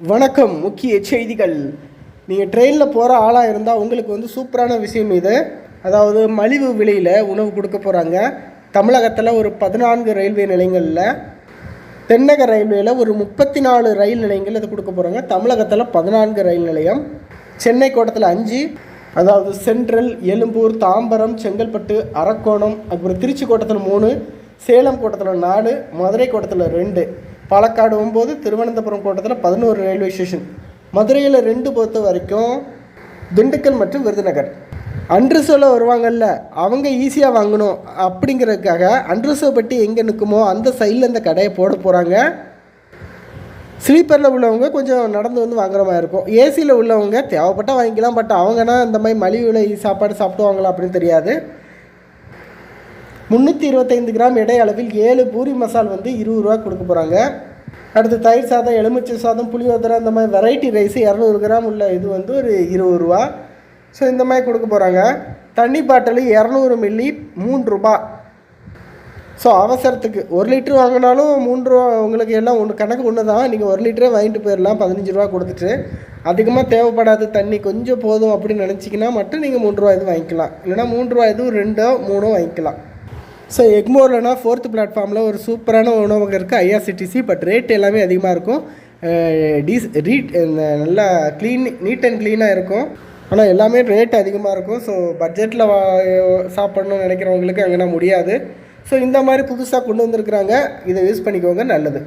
வணக்கம் முக்கிய செய்திகள். நீங்கள் ட்ரெயினில் போகிற ஆளாக இருந்தால் உங்களுக்கு வந்து சூப்பரான விஷயம் இது. அதாவது மலிவு விலையில் உணவு கொடுக்க போகிறாங்க தமிழகத்தில் ஒரு பதினான்கு ரயில்வே நிலையங்களில் தென்னக ரயில்வேயில் ஒரு முப்பத்தி நாலு ரயில் நிலையங்கள் இது கொடுக்க போகிறாங்க தமிழகத்தில் பதினான்கு ரயில் நிலையம் சென்னை கோட்டத்தில் அஞ்சு அதாவது சென்ட்ரல் எழும்பூர் தாம்பரம் செங்கல்பட்டு அரக்கோணம் அப்புறம் திருச்சி கோட்டத்தில் மூணு சேலம் கோட்டத்தில் நாலு மதுரை கோட்டத்தில் ரெண்டு. பாலக்காடு ஒம்பது திருவனந்தபுரம் கோட்டத்தில் பதினோரு ரயில்வே ஸ்டேஷன் மதுரையில் ரெண்டு பொறுத்த வரைக்கும் திண்டுக்கல் மற்றும் விருதுநகர். அன்ரிசர்வில் வருவாங்கல்ல அவங்க ஈஸியாக வாங்கணும் அப்படிங்கிறதுக்காக அன்ரிசர்வ் பட்டி எங்கே நிற்குமோ அந்த சைடில் இந்த கடையை போட போகிறாங்க ஸ்லீப்பரில் உள்ளவங்க கொஞ்சம் நடந்து வந்து வாங்குற மாதிரி இருக்கும். ஏசியில் உள்ளவங்க தேவைப்பட்டால் வாங்கிக்கலாம் பட் அவங்கன்னா இந்த மாதிரி மலிவு விலை சாப்பாடு சாப்பிடுவாங்களா அப்படின்னு தெரியாது. முந்நூற்றி இருபத்தைந்து கிராம் எடை அளவில் ஏழு பூரி மசால் வந்து இருபது ரூபா கொடுக்க போகிறாங்க அடுத்து தயிர் சாதம் எலுமிச்சை சாதம் புளியோதரை அந்த மாதிரி வெரைட்டி ரைஸ் இரநூறு கிராம் உள்ள இது வந்து ஒரு இருபது ரூபா. ஸோ இந்த மாதிரி கொடுக்க போகிறாங்க தண்ணி பாட்டில் இரநூறு மில்லி மூன்று ரூபா. ஸோ அவசரத்துக்கு ஒரு லிட்டர் வாங்கினாலும் மூன்று ரூபா உங்களுக்கு எல்லாம் ஒன்று கணக்கு ஒன்று தான் நீங்கள் ஒரு லிட்டரே வாங்கிட்டு போயிடலாம் பதினஞ்சு ரூபா கொடுத்துட்டு. அதிகமாக தேவைப்படாத தண்ணி கொஞ்சம் போதும் அப்படின்னு நினச்சிங்கன்னா மட்டும் நீங்கள் மூன்று ரூபா இது வாங்கிக்கலாம். இல்லைனா மூன்று ரூபா இது ரெண்டோ மூணோ வாங்கிக்கலாம். ஸோ எக்மோர்லனா ஃபோர்த்து பிளாட்ஃபார்மில் ஒரு சூப்பரான உணவகம் இருக்குது ஐஆர்சிடிசி பட் ரேட் எல்லாமே அதிகமாக இருக்கும். டீஸ் ரீட் நல்லா க்ளீன் நீட் அண்ட் க்ளீனாக இருக்கும். ஆனால் எல்லாமே ரேட் அதிகமாக இருக்கும். ஸோ பட்ஜெட்டில் வா சாப்பிட்ணுன்னு நினைக்கிறவங்களுக்கு அங்கேனா முடியாது. ஸோ இந்த மாதிரி புதுசாக கொண்டு வந்திருக்கிறாங்க. இதை யூஸ் பண்ணிக்கோங்க நல்லது.